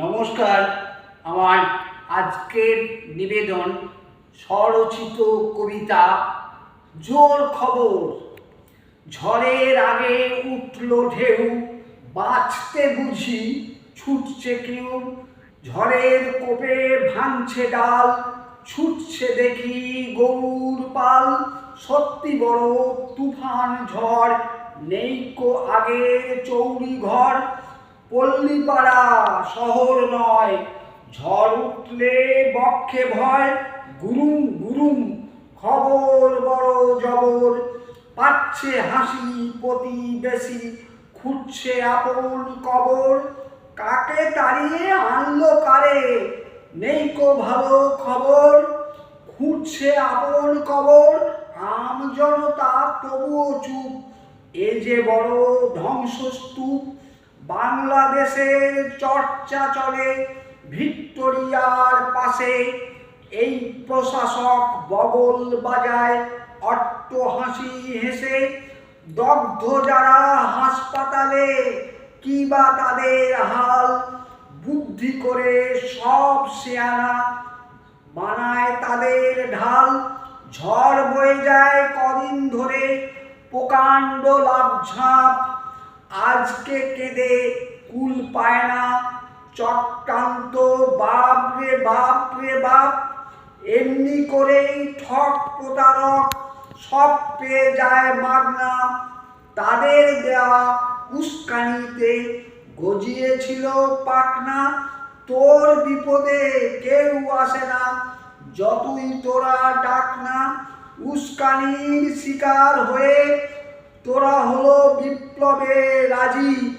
নমস্কার, আমার আজকের নিবেদন স্বরচিত কবিতা জোর খবর। ঝড়ের আগে উঠল ঢেউ, বাঁচতে বুঝি ছুটছে কেউ। ঝড়ের কোপে ভাঙছে ডাল, ছুটছে দেখি গরুর পাল। সত্যি বড় তুফান ঝড়, নেই কো আগের চৌরি ঘর। পল্লীপাড়া শহর নয়। ঝড় উঠলে বক্ষে ভয় গুরুম গুরুম খবর বড় জবর। পাচ্ছে হাসি প্রতিবেশী, খুঁজছে আপন কবর। কাকে তাড়িয়ে আনলো কারে, নেই কো ভালো খবর। খুঁজছে আপন কবর, আম জনতা তবুও চুপ। এ যে বড় ধ্বংসস্তূপ বাংলাদেশের চর্চা চলে ভিক্টোরিয়ার পাশে। এই প্রশাসক বগল বাজায় অট্ট হাসি হেসে দগ্ধ যারা হাসপাতালে, কি বা তাদের হাল? বুদ্ধি করে সব শেয়ানা বানায় তাদের ঢাল। ঝড় বয়ে যায় কদিন ধরে, প্রকাণ্ড লাভঝাঁপ আজকে কেঁদে কুল পায় না। চক্রান্ত, বাপ রে বাপ রে বাপ, এমনি করেই ঠক প্রতারক সব পেয়ে যায় মাগনা। তাদের দেওয়া উস্কানিতে গজিয়েছিল পাকনা তোর বিপদে কেউ আসে না। যতই তোরা ডাক না, উস্কানির শিকার হয়ে তোরা হলো বিপ্লবে রাজি।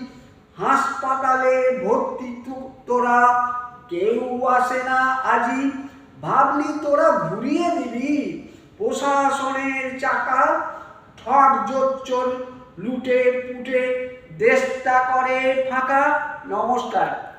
হাসপাতালে ভর্তি তোরা। কেউ আসে না আজি। ভাবলি তোরা ঘুরিয়ে দিবি প্রশাসনের চাকা। ঠক জোচ্চর লুটে পুটে দেশটা করে ফাঁকা। নমস্কার।